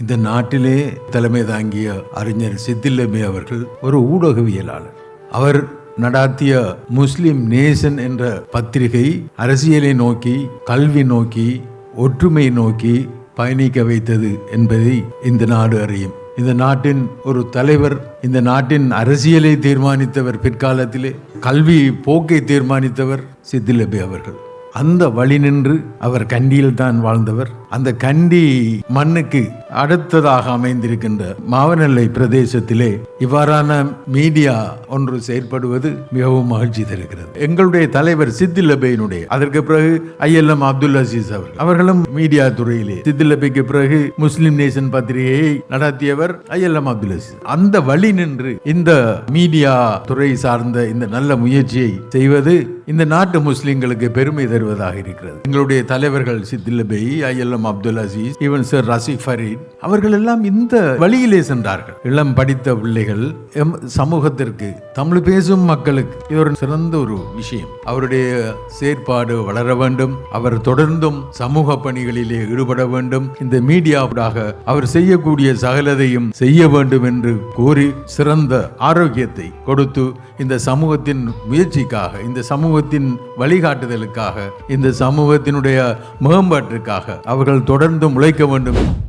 இந்த நாட்டிலே தலைமை தாங்கிய அறிஞர் சித்தில்லமே அவர்கள் ஒரு ஊடகவியலாளர். அவர் நடாத்திய முஸ்லிம் நேசன் என்ற பத்திரிகை அரசியலை நோக்கி கல்வி நோக்கி ஒற்றுமை நோக்கி பயணிக்க வைத்தது என்பதை இந்த நாடு அறியும். இந்த நாட்டின் ஒரு தலைவர் இந்த நாட்டின் அரசியலை தீர்மானித்தவர் பிற்காலத்திலே கல்வி போக்கை தீர்மானித்தவர் சித்திலபி அவர்கள். அந்த வழி நின்று அவர் கண்டியில் தான் வாழ்ந்தவர் அந்த கண்டி மண்ணுக்கு அடுத்ததாக அமைந்திருக்கின்ற மாவனல்லை பிரதேசத்திலே இவ்வாறான மீடியா ஒன்று செயற்படுவது மிகவும் மகிழ்ச்சி தருகிறது. எங்களுடைய தலைவர் சித்திலபையினுடைய அதற்கு பிறகு ஐஎல்எம் அப்துல் அசீஸ் அவர் அவர்களும் மீடியா துறையிலே. சித்திலபைக்கு பிறகு முஸ்லிம் நேஷன் பத்திரிகையை நடத்தியவர் ஐஎல்எம் அப்துல் அசீஸ். அந்த வழி நின்று இந்த மீடியா துறை சார்ந்த இந்த நல்ல முயற்சியை செய்வது இந்த நாட்டு முஸ்லிம்களுக்கு பெருமை தருவதாக இருக்கிறது. எங்களுடைய தலைவர்கள் சித்திலபை ILM Abdul Azeez even sir Razik Fareed அவர்கள் எல்லாம் இந்த வழியிலே சென்றார்கள். இளம் படித்த பிள்ளைகள் எம் சமூகத்திற்கு தமிழ் பேசும் மக்களுக்கு இது ஒரு சிறந்த ஒரு விஷயம். அவருடைய செயற்பாடு வளர வேண்டும் அவர் தொடர்ந்தும் சமூக பணிகளிலே ஈடுபட வேண்டும். இந்த மீடியாவுடாக அவர் செய்யக்கூடிய சகலதையும் செய்ய வேண்டும் என்று கூறி சிறந்த ஆரோக்கியத்தை கொடுத்து இந்த சமூகத்தின் முயற்சிக்காக இந்த சமூகத்தின் வழிகாட்டுதலுக்காக இந்த சமூகத்தினுடைய மேம்பாட்டிற்காக அவர் அவர்கள் தொடர்ந்து முளைக்க வேண்டும்.